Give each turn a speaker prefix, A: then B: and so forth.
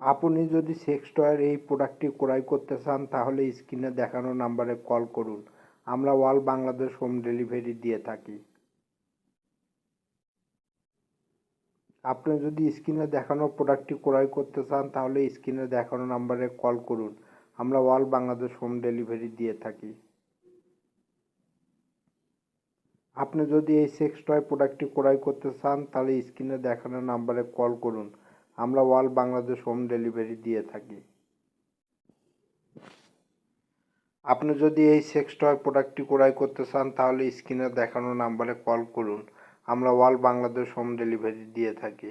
A: আপনি যদি সেক্স টয়ের এই প্রোডাক্টটি ক্রয় করতে চান, তাহলে স্ক্রিনে দেখানো নাম্বারে কল করুন। আমরা অল বাংলাদেশ হোম ডেলিভারি দিয়ে থাকি। আপনি যদি স্ক্রিনে দেখানো প্রোডাক্টটি ক্রয় করতে চান, তাহলে স্ক্রিনে দেখানো নাম্বারে কল করুন। আমরা অল বাংলাদেশ হোম ডেলিভারি দিয়ে থাকি। আপনি যদি এই সেক্স টয় প্রোডাক্টটি ক্রয় করতে চান, তাহলে স্ক্রিনে দেখানো নাম্বারে কল করুন। আমরা অল বাংলাদেশ হোম ডেলিভারি দিয়ে থাকি। আপনি যদি এই সেক্স টয় প্রোডাক্টটি ক্রয় করতে চান, তাহলে স্ক্রিনে দেখানো নাম্বারে কল করুন। আমরা অল বাংলাদেশ হোম ডেলিভারি দিয়ে থাকি।